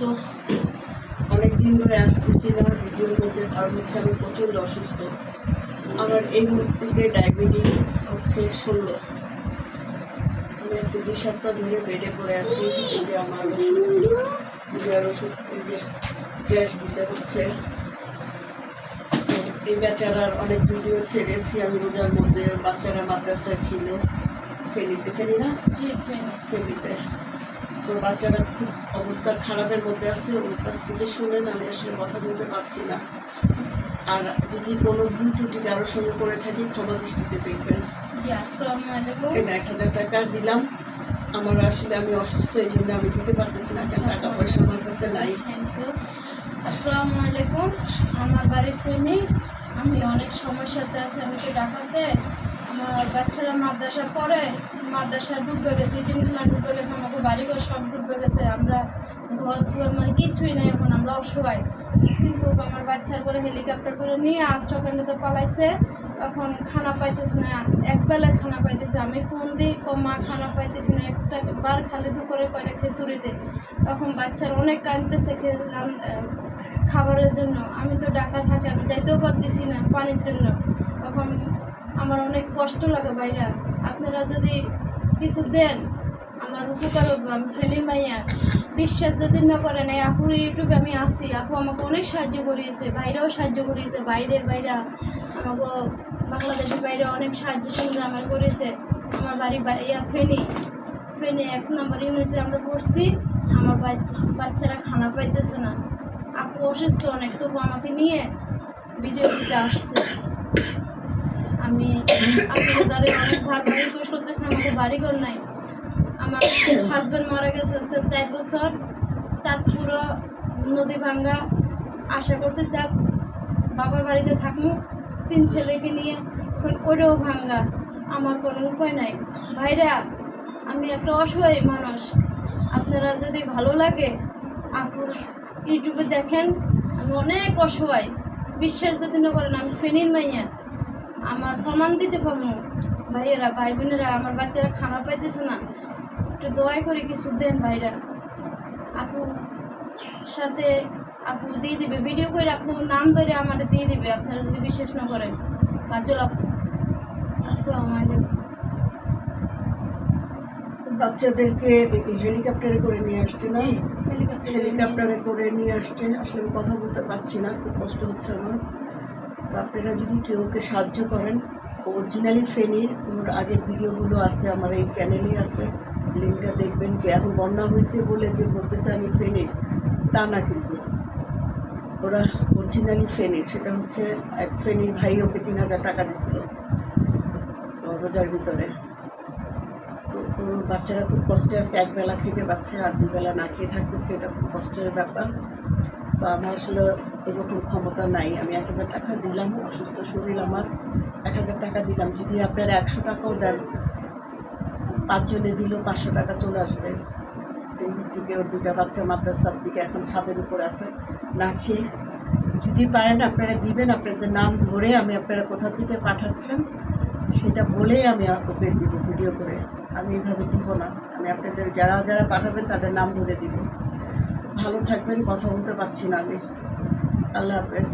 তো অনেক দিন ধরে আসতেছি না ভিডিওর মধ্যে কারণ হচ্ছে আমি প্রচণ্ড অসুস্থ। আমার এই মুহূর্ত থেকে ডায়াবেটিস হচ্ছে ষোলো। আমি আজকে দুই সপ্তাহ ধরে বেডে পড়ে আছি এই যে আমার ওষুধ গ্যার ওষুধ এই যে গ্যাস দিতে হচ্ছে। তো এই বেচারার অনেক ভিডিও ছেড়েছি আমি রোজার মধ্যে বাচ্চারা মাদ্রাসায় ছিল। ফেলিতে ফেলি না ফেলিতে তো বাচ্চারা খুব অবস্থা খারাপের মধ্যে আছে ওর কাছ থেকে শুনেন আমি আসলে কথা বলতে পারছি না। আর যদি কোনো ভুল ত্রুটি কারোর সঙ্গে করে থাকি ক্ষমা দৃষ্টিতে দেখবেন। এক হাজার টাকা দিলাম। আমার আসলে আমি অসুস্থ এই জন্য আমি দিতে পারতেছি না টাকা পয়সা আমার কাছে নাই। আসসালামু আলাইকুম। আমার বাড়ি ফেনি আমি অনেক সমস্যাতে আছি আমি তো ঢাকাতে আমার বাচ্চারা মাদ্রাসা পড়ে মাদ্রাসা ডুবে গেছে তিনগুলা ডুবে গেছে, আমাকে বাড়িঘর সব ডুবে গেছে। আমরা ঘর দুয়ার মানে কিছুই নেই, এখন আমরা অসহায়। কিন্তু আমার বাচ্চার করে হেলিকপ্টার করে নিয়ে আশ্রয়কেন্দ্রতে পালাইছে। এখন খানা পাইতেছে না, এক বেলায় খানা পাইতেছে। আমি ফোন দিই, ও মা খানা পাইতেছে না, একটা বার খালি দুপুরে কয়টা খিচুড়ি দে তখন বাচ্চারা অনেক কাঁদতেছে খাবারের জন্য। আমি তো ডাকা থাকি, আমি যাইতেও পারতেছি না পানির জন্য। তখন আমার অনেক কষ্ট লাগে বাইরে আপনারা যদি কিছু দেন, আমার উপকার হবে, আমি ফেলির মাইয়া। বিশ্বাস যদি না করেন, এই আপুর ইউটিউবে আমি আসি আপু আমাকে অনেক সাহায্য করিয়েছে বাইরেও সাহায্য করিয়েছে, বাইরের বাইরে আমাকে বাংলাদেশের বাইরে অনেক সাহায্য সুবিধা আমার করেছে। আমার বাড়ি ইয়া ফেনি। ফেনি এক নম্বর ইউনিটে আমরা পড়ছি, আমার বাচ্চারা খানা পাইতেছে না। আপু অসুস্থ অনেক, তবু আমাকে নিয়ে ভিডিও দিতে আসছে। আমি আপনার দ্বারে অনেক ভার কোষ করতেছে আমাকে বাড়িঘর নাই। আমার হাজব্যান্ড মারা গেছে আজকে চার বছর। চাঁদপুরো নদী ভাঙ্গা। আশা করছি যাক, বাবার বাড়িতে থাকব তিন ছেলেকে নিয়ে এখন ওটাও ভাঙ্গা। আমার কোনো উপায় নাই। ভাইরা, আমি একটা অসহায় মানুষ। আপনারা যদি ভালো লাগে আপুর ইউটিউবে দেখেন। আমি অনেক অসহায়। বিশ্বাস যদি না করেন, আমি ফেনির মাইয়া। আমার প্রমাণ দিতে পারব। ভাইয়েরা ভাই বোনেরা আমার বাচ্চারা খানা পাইতেছে না। একটু দয়া করে কিছু দেন ভাইরা। আপু সাথে আপু দিয়ে দিবে ভিডিও করে আপনার নাম ধরে আমার দিয়ে দিবে আপনারা যদি বিশ্বাস না করেন। কাজল আপু আসসালামু আলাইকুম। বাচ্চাদেরকে হেলিকপ্টারে করে নিয়ে আসছে না? হেলিকপ্টার হেলিকপ্টারে করে নিয়ে আসছে আসলে আমি কথা বলতে পারছি না খুব কষ্ট হচ্ছে আমার। তো আপনারা যদি কেউ ওকে সাহায্য করেন অরিজিনালি ফেনির ওর আগের ভিডিওগুলো আছে, আমার এই চ্যানেলেই আছে লিঙ্কটা দেখবেন যে এখন বন্যা হয়েছে বলে যে বলতেছে আমি ফেনির তা না কিন্তু। ওরা অরিজিনালি ফেনির সেটা হচ্ছে এক ফেনির ভাই ওকে তিন হাজার টাকা দিছিল রোজার ভিতরে। তো ওর বাচ্চারা খুব কষ্টে আছে একবেলা খেতে পাচ্ছে আর দুবেলা না খেয়ে থাকতেছে, এটা খুব কষ্টের ব্যাপার। তো আমার আসলে এরকম ক্ষমতা নাই। আমি এক হাজার টাকা দিলাম, অসুস্থ শরীর আমার। এক হাজার টাকা দিলাম, যদি আপনারা একশো টাকাও দেন, পাঁচজনে দিলেও পাঁচশো টাকা চলে আসবে। দিকে ওর দুটা বাচ্চা মাদ্রাসার দিকে এখন ছাদের উপর আছে। না খেয়ে, যদি পারেন আপনারা দিবেন, আপনাদের নাম ধরে আমি আপনারা কোথা থেকে পাঠাচ্ছেন, সেটা বলেই আমি ওকে দিব ভিডিও করে। আমি এইভাবে দিব না। আমি আপনাদের যারা যারা পাঠাবেন, তাদের নাম ধরে দিব। ভালো থাকবেন, কথা বলতে পারছি না আমি। আল্লাহ হাফেজ